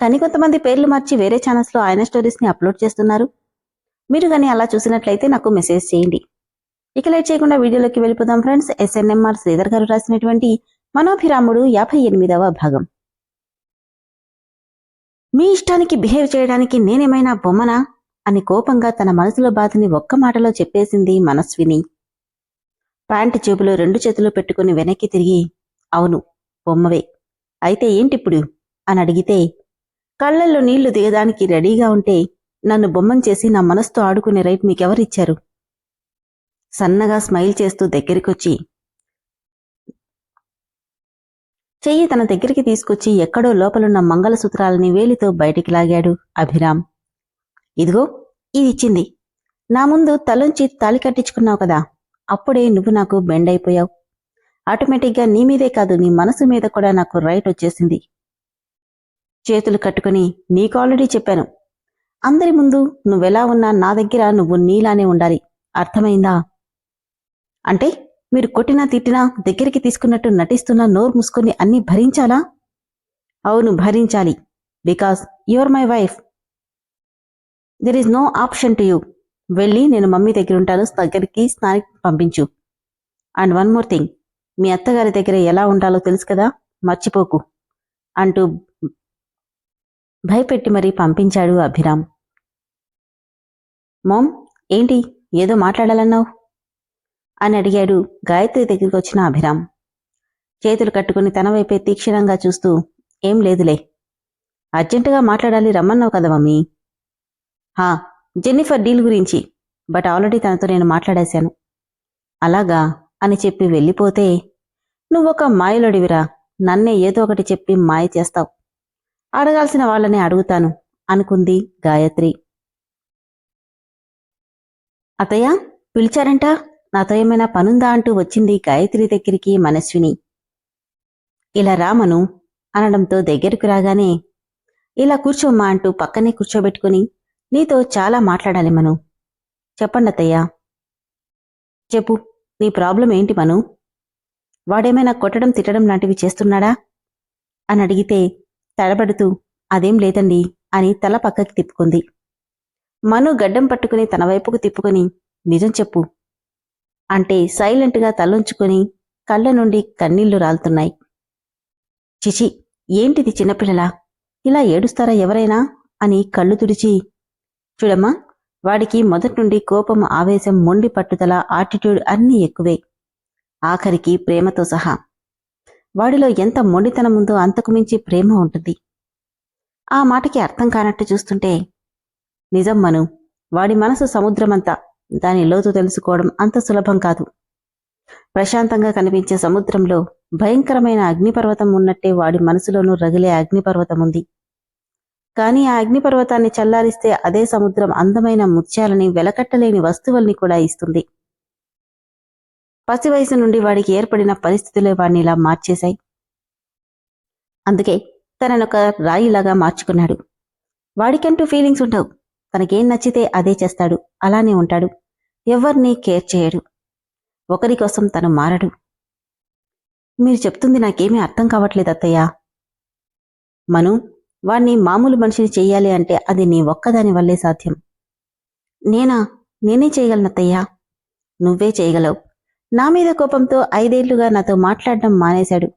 కానీ కొంతమంది పేర్లు మార్చి వేరే ఛానల్స్లో ఆయన స్టోరీస్ని అప్లోడ్ చేస్తున్నారు. మీరు కానీ అలా చూసినట్లయితే నాకు మెసేజ్ చేయండి. ఇక లేట్ చేయకుండా వీడియోలోకి వెళ్ళిపోదాం ఫ్రెండ్స్. ఎస్ఎన్ఎంఆర్ శ్రీధర్ గారు రాసినటువంటి మనోభిరాముడు యాభై ఎనిమిదవ భాగం. మీ ఇష్టానికి బిహేవ్ చేయడానికి నేనేమైనా బొమ్మనా? అని కోపంగా తన మనసులో బాధని ఒక్క మాటలో చెప్పేసింది మనస్విని. ప్యాంటు జేబులో రెండు చేతులు పెట్టుకుని వెనక్కి తిరిగి అవును బొమ్మవే. అయితే ఏంటిప్పుడు? అని అడిగితే కళ్ళల్లో నీళ్ళు దిగడానికి రెడీగా ఉంటే నన్ను బొమ్మం చేసి నా మనసుతో ఆడుకునే రైట్ మీకెవరిచ్చారు? సన్నగా స్మైల్ చేస్తూ దగ్గరికొచ్చి చెయ్యి తన దగ్గరికి తీసుకొచ్చి ఎక్కడో లోపలున్న మంగళసూత్రాలని వేలితో బయటికి లాగాడు అభిరామ్. ఇదిగో ఇది ఇచ్చింది నా ముందు తలొంచి తాళి కట్టించుకున్నావు కదా అప్పుడే నువ్వు నాకు బెండ్ అయిపోయావు ఆటోమేటిక్గా నీ మీదే కాదు నీ మనసు మీద కూడా నాకు రైట్ వచ్చేసింది. చేతులు కట్టుకుని నీకు ఆల్రెడీ చెప్పాను. అందరి ముందు నువ్వెలా ఉన్నా నా దగ్గర నువ్వు నీలానే ఉండాలి. అర్థమైందా? అంటే మీరు కొట్టినా తిట్టినా దగ్గరికి తీసుకున్నట్టు నటిస్తున్నా నోరు మూసుకుని అన్నీ భరించాలా? అవును భరించాలి. Because your my wife there is no option to you వెళ్ళి నేను మమ్మీ దగ్గర ఉంటాను దగ్గరికి స్నానికి పంపించు. అండ్ వన్ మోర్ థింగ్ మీ అత్తగారి దగ్గర ఎలా ఉండాలో తెలుసు కదా? మర్చిపోకు. అంటూ భయపెట్టి మరీ పంపించాడు అభిరామ్. మోమ్ ఏంటి? ఏదో మాట్లాడాలన్నావు? అని అడిగాడు గాయత్రి దగ్గరికి వచ్చిన అభిరామ్. చేతులు కట్టుకుని తన వైపే తీక్షణంగా చూస్తూ ఏం లేదులే. అర్జెంటుగా మాట్లాడాలి రమ్మన్నావు కదా మమ్మీ. హా జెన్నిఫర్ డీల్ గురించి. బట్ ఆల్రెడీ తనతో నేను మాట్లాడేశాను. అలాగా? అని చెప్పి వెళ్ళిపోతే నువ్వొక మాయలోడివిరా. నన్నే ఏదో ఒకటి చెప్పి మాయ చేస్తావు. అడగాల్సిన వాళ్ళని అడుగుతాను అనుకుంది గాయత్రి. అతయ్య పిలిచారంట? నాతో ఏమైనా పనుందా అంటూ వచ్చింది గాయత్రి దగ్గరికి మనస్విని. ఇలా రామను అనడంతో దగ్గరకు రాగానే ఇలా కూర్చోమ్మా అంటూ పక్కనే కూర్చోబెట్టుకుని నీతో చాలా మాట్లాడాలి మను. చెప్పండి అత్తయ్యా. చెప్పు నీ ప్రాబ్లం ఏంటి మను? వాడేమైనా కొట్టడం తిట్టడం లాంటివి చేస్తున్నాడా? అని అడిగితే తడబడుతూ అదేం లేదండి అని తల పక్కకి తిప్పుకుంది. మను గడ్డం పట్టుకుని తన వైపుకు తిప్పుకొని నిజం చెప్పు అంటే సైలెంట్గా తలొంచుకొని కళ్ళ నుండి కన్నీళ్ళు రాలుతున్నాయి. చిచి ఏంటిది చిన్నపిల్లలా? ఇలా ఏడుస్తారా ఎవరైనా? అని కళ్ళు తుడిచి చూడమ్మా వాడికి మొదటి నుండి కోపం ఆవేశం మొండి పట్టుదల ఆటిట్యూడ్ అన్నీ ఎక్కువే. ఆఖరికి ప్రేమతో సహా. వాడిలో ఎంత మొండితనం ఉందో అంతకు మించి ప్రేమ ఉంటుంది. ఆ మాటకి అర్థం కానట్టు చూస్తుంటే నిజం మను వాడి మనసు సముద్రమంతా దాని లోతు తెలుసుకోవడం అంత సులభం కాదు. ప్రశాంతంగా కనిపించే సముద్రంలో భయంకరమైన అగ్నిపర్వతం ఉన్నట్టే వాడి మనసులోనూ రగిలే అగ్నిపర్వతం ఉంది కానీ ఆ అగ్నిపర్వతాన్ని చల్లారిస్తే అదే సముద్రం అందమైన ముత్యాలని వెలకట్టలేని వస్తువుల్ని కూడా ఇస్తుంది. పసి వయసు నుండి వాడికి ఏర్పడిన పరిస్థితులే వాడిని ఇలా మార్చేశాయి. అందుకే తననొక రాయిలాగా మార్చుకున్నాడు. వాడికంటూ ఫీలింగ్స్ ఉండవు. తనకేం నచ్చితే అదే చేస్తాడు. అలానే ఉంటాడు. ఎవరిని కేర్ చేయడు. ఒకరి కోసం తను మారడు. మీరు చెప్తుంది నాకేమీ అర్థం కావట్లేదు అత్తయ్య. మను వాణ్ణి మామూలు మనిషిని చెయ్యాలి అంటే అది నీ ఒక్కదాని వల్లే సాధ్యం. నేనా? నేనే చేయగలనత్తయ్యా నువ్వే చేయగలవు. నా మీద కోపంతో ఐదేళ్ళుగా నాతో మాట్లాడడం మానేశాడు.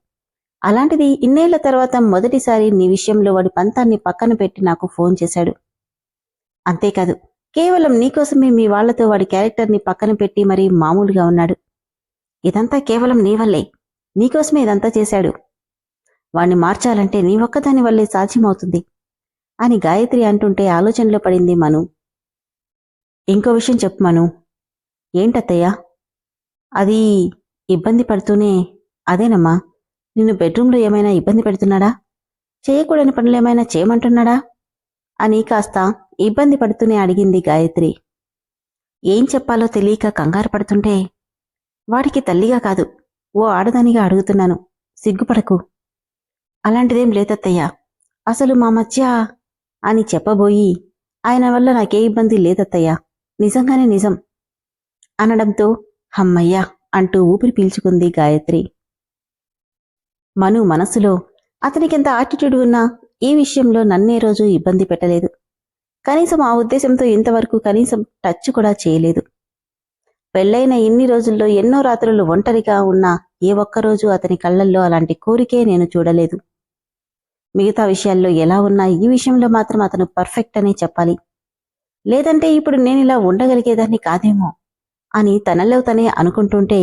అలాంటిది ఇన్నేళ్ళ తర్వాత మొదటిసారి నీ విషయంలో వాడి పంతాన్ని పక్కన పెట్టి నాకు ఫోన్ చేశాడు. అంతేకాదు కేవలం నీకోసమే మీ వాళ్ళతో వాడి క్యారెక్టర్ని పక్కన పెట్టి మరీ మామూలుగా ఉన్నాడు. ఇదంతా కేవలం నీ వల్లే. నీకోసమే ఇదంతా చేశాడు. వాణ్ణి మార్చాలంటే నీ ఒక్కదాని వల్లే సాధ్యమవుతుంది. అని గాయత్రి అంటుంటే ఆలోచనలో పడింది మను. ఇంకో విషయం చెప్పు మను. ఏంటత్తయ్యా? అది ఇబ్బంది పడుతూనే అదేనమ్మా నిన్ను బెడ్రూమ్లో ఏమైనా ఇబ్బంది పెడుతున్నాడా? చేయకూడని పనులు ఏమైనా చేయమంటున్నాడా? అని కాస్త ఇబ్బంది పడుతూనే అడిగింది గాయత్రి. ఏం చెప్పాలో తెలియక కంగారు పడుతుంటే వాడికి తల్లిగా కాదు ఓ ఆడదానిగా అడుగుతున్నాను సిగ్గుపడకు. అలాంటిదేం లేదత్తయ్యా అసలు మా మధ్య అని చెప్పబోయి ఆయన వల్ల నాకే ఇబ్బంది లేదత్తయ్యా నిజంగానే నిజం అనడంతో హమ్మయ్యా అంటూ ఊపిరి పీల్చుకుంది గాయత్రి. మను మనసులో అతనికెంత ఆటిట్యూడ్ ఉన్నా ఈ విషయంలో నన్నే రోజు ఇబ్బంది పెట్టలేదు. కనీసం ఆ ఉద్దేశంతో ఇంతవరకు కనీసం టచ్ కూడా చేయలేదు. పెళ్ళైన ఇన్ని రోజుల్లో ఎన్నో రాత్రులు ఒంటరిగా ఉన్నా ఏ ఒక్కరోజు అతని కళ్ళల్లో అలాంటి కోరికే నేను చూడలేదు. మిగతా విషయాల్లో ఎలా ఉన్నా ఈ విషయంలో మాత్రం అతను పర్ఫెక్ట్ అనే చెప్పాలి. లేదంటే ఇప్పుడు నేనిలా ఉండగలిగేదాన్ని కాదేమో. అని తనలో తనే అనుకుంటుంటే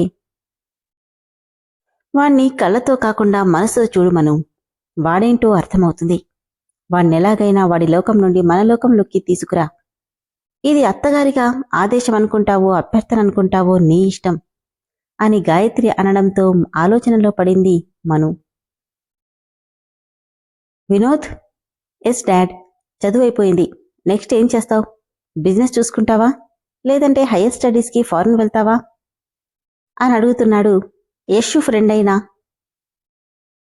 వాణ్ణి కళ్ళతో కాకుండా మనసుతో చూడుమను వాడేంటో అర్థమవుతుంది. వాణ్ణెలాగైనా వాడి లోకం నుండి మన లోకంలోకి తీసుకురా. ఇది అత్తగారిగా ఆదేశం అనుకుంటావో అభ్యర్థన అనుకుంటావో నీ ఇష్టం అని గాయత్రి అనడంతో ఆలోచనలో పడింది మను. వినోద్ ఎస్ డాడ్ చదువైపోయింది. నెక్స్ట్ ఏం చేస్తావు? బిజినెస్ చూసుకుంటావా? లేదంటే హయ్యర్ స్టడీస్కి ఫారెన్ వెళ్తావా? అని అడుగుతున్నాడు యశు ఫ్రెండ్ అయిన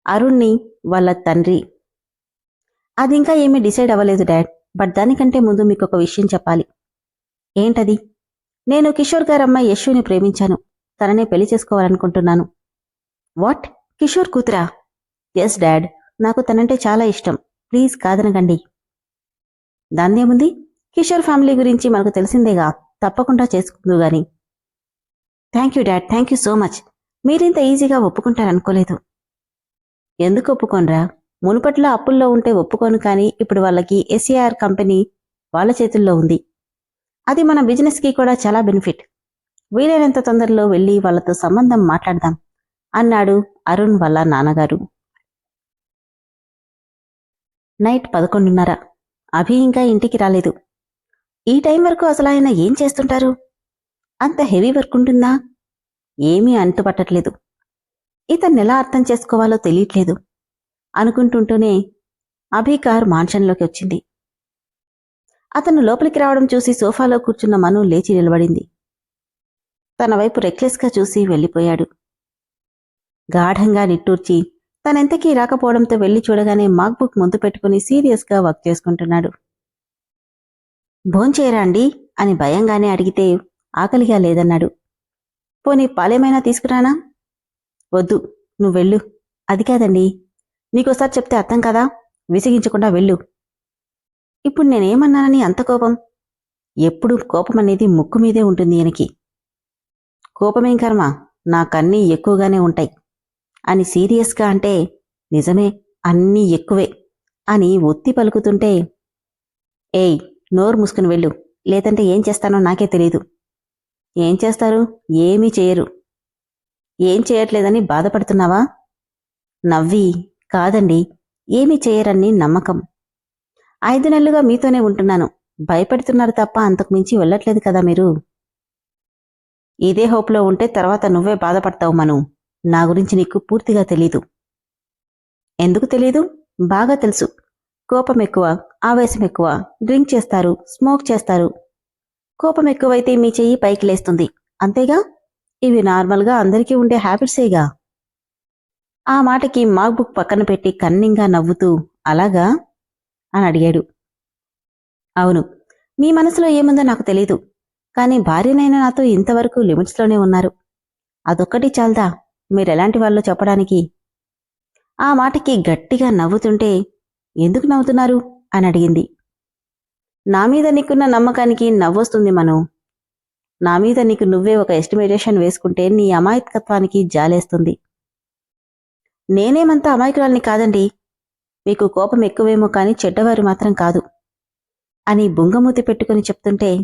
అరుణ్ని వాళ్ళ తండ్రి. అది ఇంకా ఏమీ డిసైడ్ అవ్వలేదు డాడ్. బట్ దానికంటే ముందు మీకు ఒక విషయం చెప్పాలి. ఏంటది? నేను కిషోర్ గారమ్మాయి యశుని ప్రేమించాను. తననే పెళ్ళి చేసుకోవాలనుకుంటున్నాను. వాట్? కిషోర్ కూతురా? Yes dad. నాకు తనంటే చాలా ఇష్టం. ప్లీజ్ కాదనకండి. దాందేముంది? కిషోర్ ఫ్యామిలీ గురించి మనకు తెలిసిందేగా? తప్పకుండా చేసుకుందు గాని. Thank you dad thank you so much మీరింత ఈజీగా ఒప్పుకుంటారనుకోలేదు. ఎందుకు ఒప్పుకోనరా? మునుపట్లో అప్పుల్లో ఉంటే ఒప్పుకోను కానీ ఇప్పుడు వాళ్ళకి ఎస్ఏఆర్ కంపెనీ వాళ్ళ చేతుల్లో ఉంది. అది మన బిజినెస్కి కూడా చాలా బెనిఫిట్ వీలైనంత తొందరలో వెళ్ళి వాళ్ళతో సంబంధం మాట్లాడదాం అన్నాడు అరుణ్ వాళ్ళ నాన్నగారు. నైట్ పదకొండున్నర. అభి ఇంకా ఇంటికి రాలేదు. ఈ టైం వరకు అసలు ఆయన ఏం చేస్తుంటారు? అంత హెవీ వర్క్ ఉంటుందా? ఏమీ అంటుపట్టట్లేదు. ఇతన్ని ఎలా అర్థం చేసుకోవాలో తెలియట్లేదు. అనుకుంటుంటూనే అభికార్ మాన్షన్లోకి వచ్చింది. అతను లోపలికి రావడం చూసి సోఫాలో కూర్చున్న మను లేచి నిలబడింది. తన వైపు రెక్లెస్గా చూసి వెళ్ళిపోయాడు. గాఢంగా నిట్టూర్చి తనెంతకీ రాకపోవడంతో వెళ్ళి చూడగానే మాక్బుక్ ముందు పెట్టుకుని సీరియస్గా వర్క్ చేసుకుంటున్నాడు. భోంచేయరా అండి? అని భయంగానే అడిగితే ఆకలిగా లేదన్నాడు. పోనీ పాలేమైనా తీసుకురానా? వద్దు నువ్వు వెళ్ళు. అది కాదండి నీకోసారి చెప్తే అర్థం కదా? విసిగించకుండా వెళ్ళు. ఇప్పుడు నేనేమన్నానని అంత కోపం? ఎప్పుడు కోపం అనేది ముక్కు మీదే ఉంటుంది ఈయనకి. కోపమేం కర్మ? నాకన్నీ ఎక్కువగానే ఉంటాయి. అని సీరియస్గా అంటే నిజమే అన్నీ ఎక్కువే అని ఒత్తి పలుకుతుంటే ఏయ్ నోరు మూసుకుని వెళ్ళు. లేదంటే ఏం చేస్తానో నాకే తెలియదు ఏం చేస్తారు? ఏమీ చేయరు. ఏం చేయట్లేదని బాధపడుతున్నావా? నవ్వి కాదండి ఏమీ చేయరని నమ్మకం. ఐదు నెలలుగా మీతోనే ఉంటున్నాను. భయపెడుతున్నారు తప్ప అంతకుమించి వెళ్ళట్లేదు కదా మీరు? ఇదే హోప్లో ఉంటే తర్వాత నువ్వే బాధపడతావు మను. నా గురించి నీకు పూర్తిగా తెలీదు. ఎందుకు తెలీదు? బాగా తెలుసు. కోపం ఎక్కువ ఆవేశం ఎక్కువ డ్రింక్ చేస్తారు స్మోక్ చేస్తారు. కోపం ఎక్కువైతే మీ చెయ్యి పైకి లేస్తుంది. అంతేగా? ఇవి నార్మల్గా అందరికీ ఉండే హ్యాబిట్సేగా? ఆ మాటకి మాక్ బుక్ పక్కన పెట్టి కన్నింగా నవ్వుతూ అలాగా? అని అడిగాడు. అవును. మీ మనసులో ఏముందో నాకు తెలీదు. కానీ భార్యనైనా నాతో ఇంతవరకు లిమిట్స్లోనే ఉన్నారు. అదొక్కటి చాలదా? మీరెలాంటి వాళ్ళు చెప్పడానికి? ఆ మాటకి గట్టిగా నవ్వుతుంటే ఎందుకు నవ్వుతున్నారు? అని అడిగింది. నా మీద నీకున్న నమ్మకానికి నవ్వొస్తుంది మనం. నా మీద నీకు నువ్వే ఒక ఎస్టిమేటేషన్ వేసుకుంటే నీ అమాయకత్వానికి జాలేస్తుంది. నేనేమంత అమాయకురాల్ని కాదండి. మీకు కోపం ఎక్కువేమో కానీ చెడ్డవారు మాత్రం కాదు. అని బుంగమూతి పెట్టుకుని చెప్తుంటే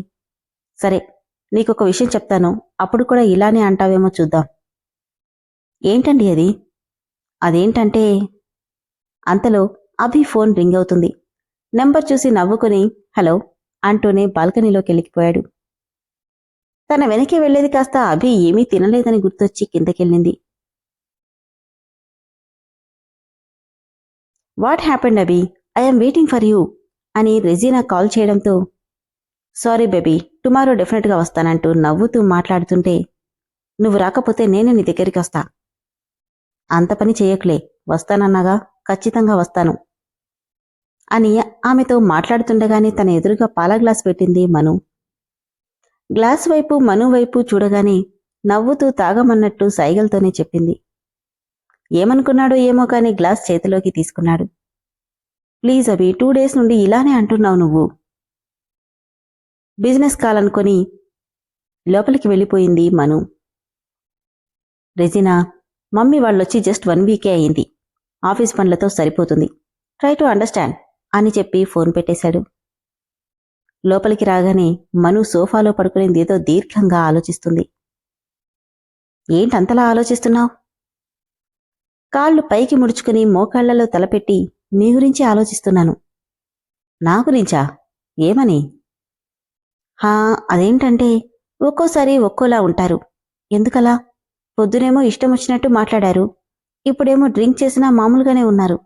సరే నీకొక విషయం చెప్తాను. అప్పుడు కూడా ఇలానే అంటావేమో చూద్దాం. ఏంటండి అది? అదేంటంటే అంతలో అభి ఫోన్ రింగ్ అవుతుంది. నెంబర్ చూసి నవ్వుకుని హలో అంటూనే బాల్కనీలోకి వెళ్ళిపోయాడు. తన వెనక్కి వెళ్ళేది కాస్త అభి ఏమీ తినలేదని గుర్తొచ్చి కిందకెళ్ళింది. What happened Abhi? I'm waiting for you అని రెజీనా కాల్ చేయడంతో సారీ బేబీ టుమారో డెఫినెట్గా వస్తానంటూ నవ్వుతూ మాట్లాడుతుంటే నువ్వు రాకపోతే నేనే నీ దగ్గరికి వస్తా. అంత పని చేయకులే వస్తానన్నాగా? ఖచ్చితంగా వస్తాను. అని ఆమెతో మాట్లాడుతుండగానే తన ఎదురుగా పాల గ్లాస్ పెట్టింది మను. గ్లాస్ వైపు మను వైపు చూడగానే నవ్వుతూ తాగమన్నట్టు సైగలతోనే చెప్పింది. ఏమనుకున్నాడో ఏమో కాని గ్లాస్ చేతిలోకి తీసుకున్నాడు. ప్లీజ్ అవి టూ డేస్ నుండి ఇలానే అంటున్నావు నువ్వు. బిజినెస్ కాలనుకొని లోపలికి వెళ్ళిపోయింది మను. రెజినా మమ్మీ వాళ్ళొచ్చి జస్ట్ వన్ వీకే అయింది. ఆఫీస్ పనులతో సరిపోతుంది. ట్రై టు అండర్స్టాండ్ అని చెప్పి ఫోన్ పెట్టేశాడు. లోపలికి రాగానే మను సోఫాలో పడుకునేది ఏదో దీర్ఘంగా ఆలోచిస్తుంది. ఏంటంతలా ఆలోచిస్తున్నావు? కాళ్ళు పైకి ముడుచుకుని మోకాళ్ళలో తలపెట్టి మీ గురించి ఆలోచిస్తున్నాను. నా గురించా? ఏమని? హా అదేంటంటే ఒక్కోసారి ఒక్కోలా ఉంటారు. ఎందుకలా? పొద్దునేమో ఇష్టం వచ్చినట్టు మాట్లాడారు. ఇప్పుడేమో డ్రింక్ చేసినా మామూలుగానే ఉన్నారు.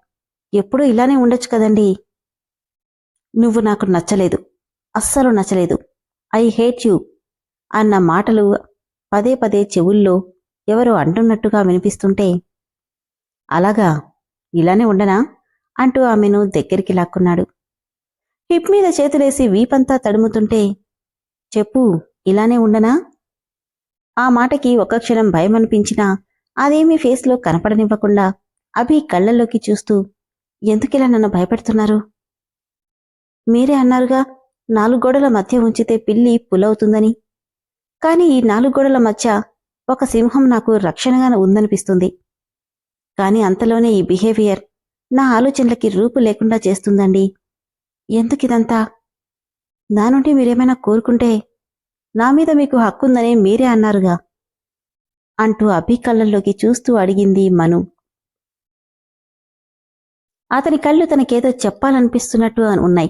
ఎప్పుడూ ఇలానే ఉండొచ్చు కదండి. నువ్వు నాకు నచ్చలేదు. అస్సలు నచ్చలేదు. ఐ హేట్ యూ అన్న మాటలు పదే పదే చెవుల్లో ఎవరో అంటున్నట్టుగా వినిపిస్తుంటే అలాగా ఇలానే ఉండనా? అంటూ ఆమెను దగ్గరికి లాక్కున్నాడు. హిప్ మీద చేతులేసి వీపంతా తడుముతుంటే చెప్పు ఇలానే ఉండనా? ఆ మాటకి ఒక్క క్షణం భయమనిపించినా అదేమీ ఫేస్లో కనపడనివ్వకుండా అభి కళ్ళల్లోకి చూస్తూ ఎందుకిలా నన్ను భయపెడుతున్నారు? మీరే అన్నారుగా నాలుగు గోడల మధ్య ఉంచితే పిల్లి పులవుతుందని. కాని ఈ నాలుగు గోడల మధ్య ఒక సింహం నాకు రక్షణగా ఉందనిపిస్తుంది. కాని అంతలోనే ఈ బిహేవియర్ నా ఆలోచనలకి రూపు లేకుండా చేస్తుందండి. ఎందుకిదంతా? నా నుండి మీరేమైనా కోరుకుంటే నా మీద మీకు హక్కుందనే మీరే అన్నారుగా. అంటూ అభి కళ్ళల్లోకి చూస్తూ అడిగింది మను. అతని కళ్ళు తనకేదో చెప్పాలనిపిస్తున్నట్టు ఉన్నాయి.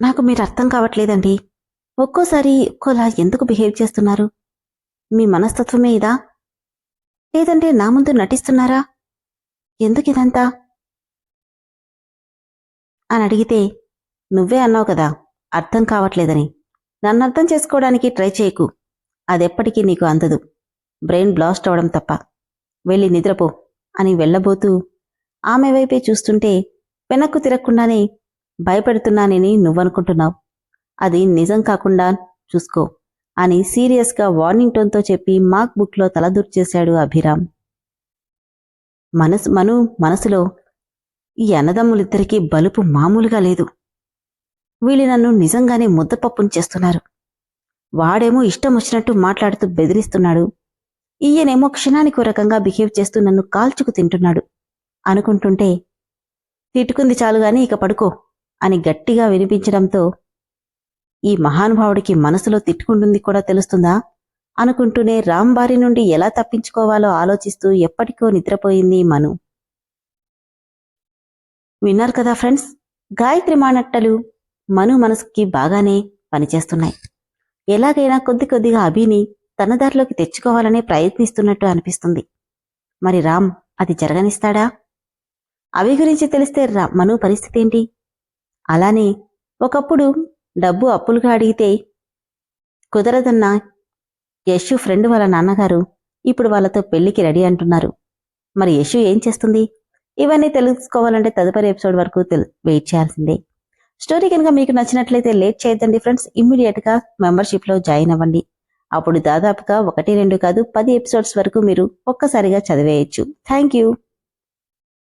నాకు మీరు అర్థం కావట్లేదండి. ఒక్కోసారి ఒక్కోలా ఎందుకు బిహేవ్ చేస్తున్నారు? మీ మనస్తత్వమే ఇదా? లేదంటే నా ముందు నటిస్తున్నారా? ఎందుకిదంతా అని అడిగితే నువ్వే అన్నావు కదా అర్థం కావట్లేదని. నన్ను అర్థం చేసుకోవడానికి ట్రై చేయకు. అదెప్పటికీ నీకు అందదు. బ్రెయిన్ బ్లాస్ట్ అవడం తప్ప. వెళ్ళి నిద్రపో అని వెళ్ళబోతూ ఆమె వైపే చూస్తుంటే వెనక్కు తిరగకుండానే భయపెడుతున్నానని నువ్వనుకుంటున్నావు. అది నిజం కాకుండా చూసుకో అని సీరియస్గా వార్నింగ్ టోన్తో చెప్పి మాక్ బుక్లో తలదూర్చేశాడు అభిరామ్. మనసు మను మనసులో ఈ అన్నదమ్ములిద్దరికీ బలుపు మామూలుగా లేదు. వీళ్ళు నన్ను నిజంగానే ముద్దపప్పును చేస్తున్నారు. వాడేమో ఇష్టం వచ్చినట్టు మాట్లాడుతూ బెదిరిస్తున్నాడు. ఈయనేమో క్షణానికి రకంగా బిహేవ్ చేస్తూ నన్ను కాల్చుకు తింటున్నాడు. అనుకుంటుంటే తిట్టుకుంది చాలుగాని ఇక పడుకో అని గట్టిగా వినిపించడంతో ఈ మహానుభావుడికి మనసులో తిట్టుకుంటుంది కూడా తెలుస్తుందా? అనుకుంటూనే రాంబారి నుండి ఎలా తప్పించుకోవాలో ఆలోచిస్తూ ఎప్పటికో నిద్రపోయింది మను. విన్నారు కదా ఫ్రెండ్స్? గాయత్రి మానట్టలు మను మనసుకి బాగానే పనిచేస్తున్నాయి. ఎలాగైనా కొద్ది కొద్దిగా అభిని తన దారిలోకి తెచ్చుకోవాలనే ప్రయత్నిస్తున్నట్టు అనిపిస్తుంది. మరి రామ్ అది జరగనిస్తాడా? అవి గురించి తెలిస్తే రా మను పరిస్థితి ఏంటి అలానే ఒకప్పుడు డబ్బు అప్పులుగా అడిగితే కుదరదన్న యశు ఫ్రెండ్ వాళ్ళ నాన్నగారు ఇప్పుడు వాళ్ళతో పెళ్ళికి రెడీ అంటున్నారు. మరి యశు ఏం చేస్తుంది? ఇవన్నీ తెలుసుకోవాలంటే తదుపరి ఎపిసోడ్ వరకు వెయిట్ చేయాల్సిందే. స్టోరీ కనుక మీకు నచ్చినట్లయితే లేట్ చేయొద్దండి ఫ్రెండ్స్. ఇమ్మీడియట్గా మెంబర్షిప్లో జాయిన్ అవ్వండి. అప్పుడు దాదాపుగా ఒకటి రెండు కాదు పది ఎపిసోడ్స్ వరకు మీరు ఒక్కసారిగా చదివేయచ్చు. Thank you